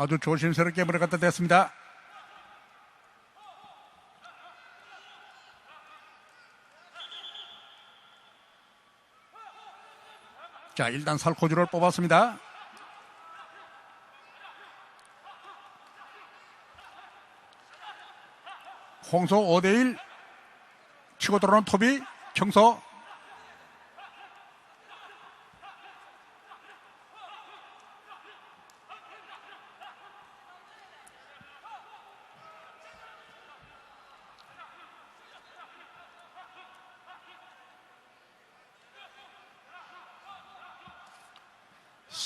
아주 조심스럽게 물을 갖다 댔습니다. 자, 일단 살코주를 뽑았습니다. 홍소 5대1 치고 들어오는 톱이 청소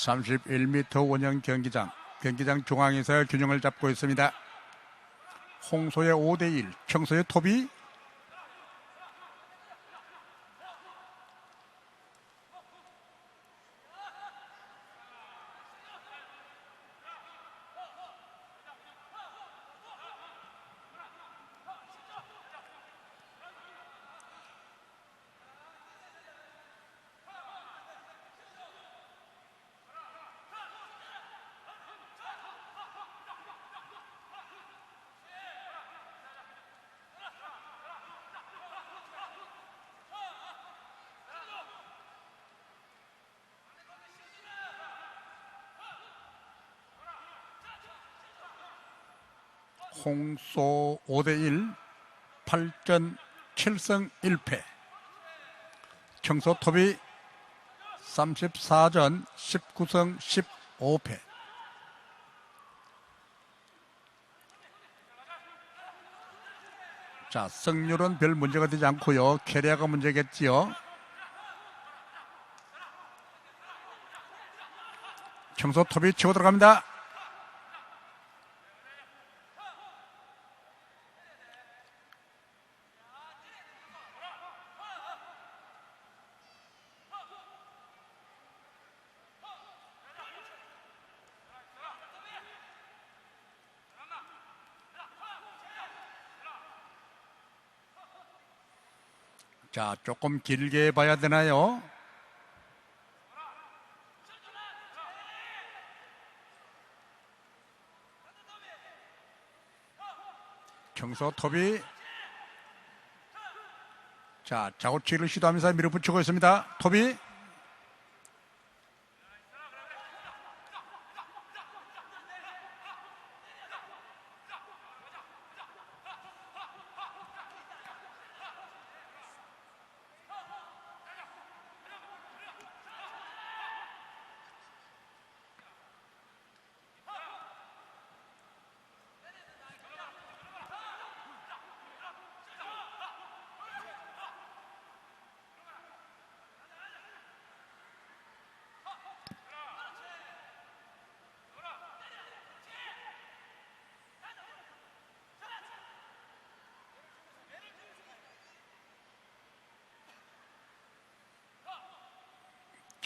(31m) 원형 경기장 경기장 중앙에서 균형을 잡고 있습니다. 홍소의 5대1 청소의 톱이 홍소 5대1 8전 7승 1패. 청소톱이 34전 19승 15패. 자 승률은 별 문제가 되지 않고요. 캐리어가 문제겠지요. 청소톱이 치고 들어갑니다 자, 조금 길게 봐야 되나요? 청소 톱이 자, 자고치기를 시도하면서 밀어붙이고 있습니다. 톱이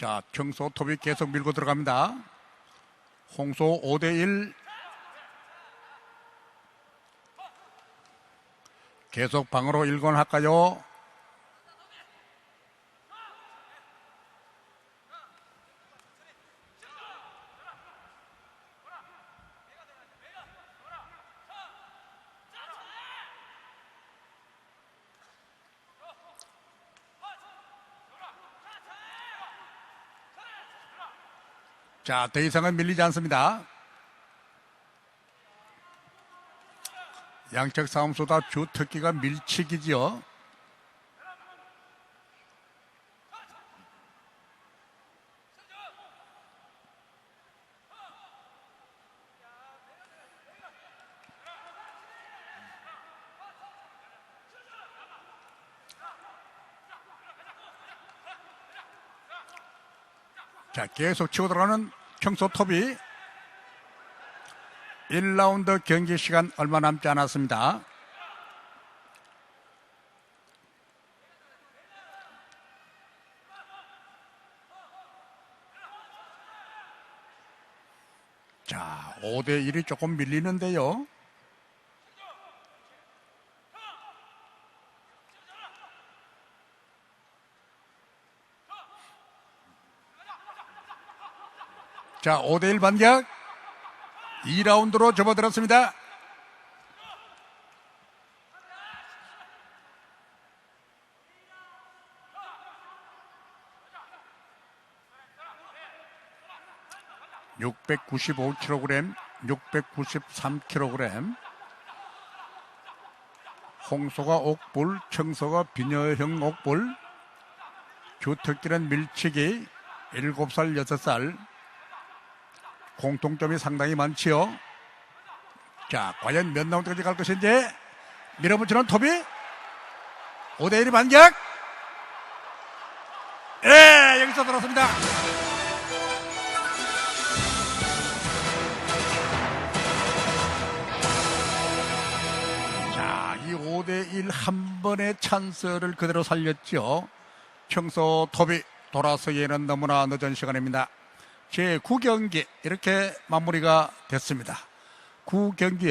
자, 청소 톱이 계속 밀고 들어갑니다. 홍소 5대1 계속 방으로 일권할까요? 자, 더 이상은 밀리지 않습니다. 양측 싸움보다 주 특기가 밀치기지요. 자, 계속 치고 들어가는 청소 톱이 1라운드 경기 시간 얼마 남지 않았습니다. 자, 5대 1이 조금 밀리는데요. 자, 5대1 반격. 2라운드로 접어들었습니다. (695kg) (693kg) 홍소가 옥불, 청소가 비녀형 옥불, 주특기는 밀치기, 7살, 6살, 공통점이 상당히 많지요. 자, 과연 몇 라운드까지 갈 것인지, 밀어붙이는 토비, 5대1의 반격! 예, 여기서 들었습니다. 자, 이 5대1 한 번의 찬스를 그대로 살렸죠. 청소 톱이 돌아서기에는 너무나 늦은 시간입니다. 제 9경기 이렇게 마무리가 됐습니다. 9경기에